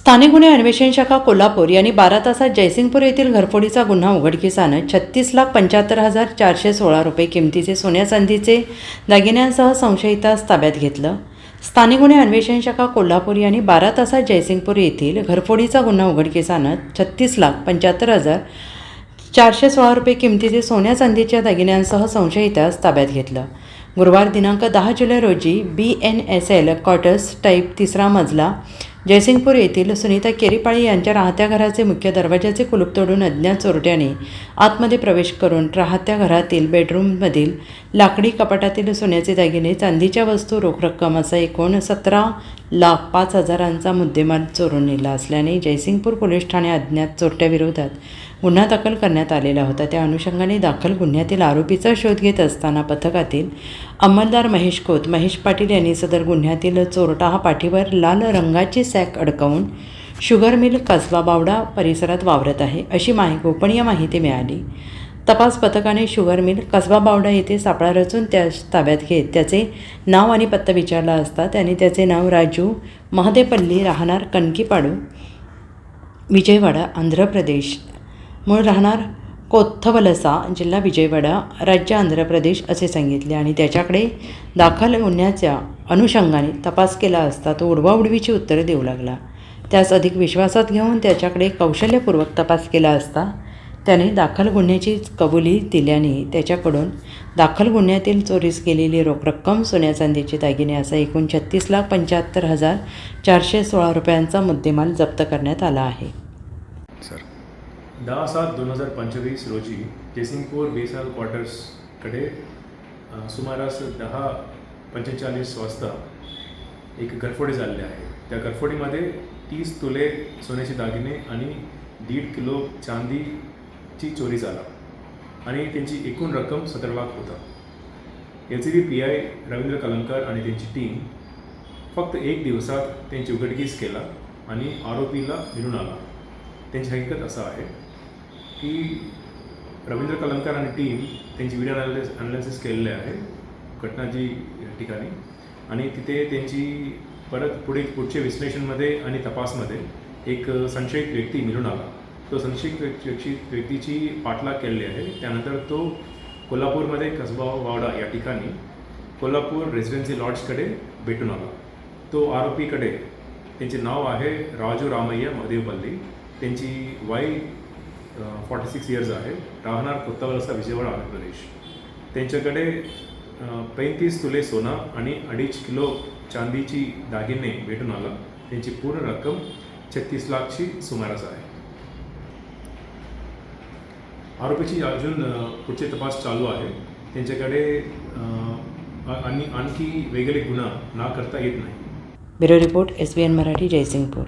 स्थानिक गुन्हे अन्वेषण शाखा कोल्हापूर यांनी बारा तासात जयसिंगपूर येथील घरफोडीचा गुन्हा उघडकीस आणत छत्तीस लाख पंच्याहत्तर हजार चारशे सोळा रुपये किमतीचे सोन्या चांदीचे दागिन्यांसह संशयितास ताब्यात घेतलं. स्थानिक गुन्हे अन्वेषण शाखा कोल्हापूर यांनी बारा तासात जयसिंगपूर येथील घरफोडीचा गुन्हा उघडकीस आणत छत्तीस लाख पंच्याहत्तर हजार चारशे सोळा रुपये किमतीचे सोन्या चांदीच्या दागिन्यांसह संशयितास ताब्यात घेतलं. गुरुवार दिनांक दहा जुलै रोजी B N S L quarters type तिसरा मजला जयसिंगपूर येथील सुनीता केरीपाळी यांच्या राहत्या घराचे मुख्य दरवाजाचे कुलूप तोडून अज्ञात चोरट्याने आतमध्ये प्रवेश करून राहत्या घरातील बेडरूममधील लाकडी कपाटातील सोन्याचे दागिने चांदीच्या वस्तू रोख रक्कम असा एकूण सतरा लाख पाच हजारांचा मुद्देमाल चोरून नेला असल्याने जयसिंगपूर पोलीस ठाणे अज्ञात चोरट्याविरोधात गुन्हा दाखल करण्यात आलेला होता. त्या अनुषंगाने दाखल गुन्ह्यातील आरोपीचा शोध घेत असताना पथकातील अंमलदार महेश खोत महेश पाटील यांनी सदर गुन्ह्यातील चोरटा हा पाठीवर लाल रंगाची सॅक अडकवून शुगर मिल कसबा बावडा परिसरात वावरत आहे अशी माहि गोपनीय माहिती मिळाली. तपास पथकाने शुगर मिल कसबा बावडा येथे सापळा रचून त्या ताब्यात घेत त्याचे नाव आणि पत्ता विचारला असता त्याने त्याचे नाव राजू महदेपल्ली राहणार कणकीपाडू विजयवाडा आंध्र प्रदेश मूळ राहणार कोथवलसा जिल्हा विजयवाडा राज्य आंध्र प्रदेश असे सांगितले. आणि त्याच्याकडे दाखल गुन्ह्याच्या अनुषंगाने तपास केला असता तो उडवाउडवीची उत्तरे देऊ लागला. त्यास अधिक विश्वासात घेऊन त्याच्याकडे कौशल्यपूर्वक तपास केला असता त्याने दाखल गुन्ह्याची कबुली दिल्याने त्याच्याकडून दाखल गुन्ह्यातील चोरीस केलेली रोख रक्कम सोन्या चांदीचे दागिने असा एकूण छत्तीस लाख पंच्याहत्तर हजार चारशे सोळा रुपयांचा मुद्देमाल जप्त करण्यात आला आहे. दहा सात दोन हजार पंचवीस रोजी जेसिंगपूर बेसाल क्वार्टर्सकडे सुमारास दहा पंचेचाळीस वाजता एक घरफोडी झालेली आहे. त्या घरफोडीमध्ये तीस तुले सोन्याचे दागिने आणि दीड किलो चांदीची चोरी झाला आणि त्यांची एकूण रक्कम सतरा लाख होता. L C B P I Ravindra Kalankar आणि त्यांची टीम फक्त एक दिवसात त्यांची उघडकीस केला आणि आरोपीला मिळून आला. त्यांची हकीकत असं आहे की रवींद्र कलंकर आणि टीम त्यांची व्हिडिओ अनालिस अनालिसिस केलेले आहे घटनाची ठिकाणी. आणि तिथे त्यांची परत पुढे पुढच्या विश्लेषणमध्ये आणि तपासमध्ये एक संशयित व्यक्ती मिळून आला. तो संशयित व्यक्ती व्यक्तीची पाठलाग केलेली आहे. त्यानंतर तो कोल्हापूरमध्ये कसबा वावडा या ठिकाणी कोल्हापूर रेसिडेन्सी लॉड्सकडे भेटून आला. तो आरोपीकडे त्यांचे नाव आहे राजू रामय्या महादेवपल्ली त्यांची वाई फॉर्टी सिक्स इयर्स आहे. राहणार कोत्तावलसा विजयवाडा आंध्र प्रदेश. त्यांच्याकडे पैंतीस तुले सोना आणि अडीच किलो चांदीची दागिने भेटून आला. त्यांची पूर्ण रक्कम छत्तीस लाखची सुमारास आहे. आरोपीची अजून पुढचे तपास चालू आहे. त्यांच्याकडे आणि आणखी वेगळे गुन्हा ना करता येत नाही. Bureau report S B N Marathi Jaysingpur.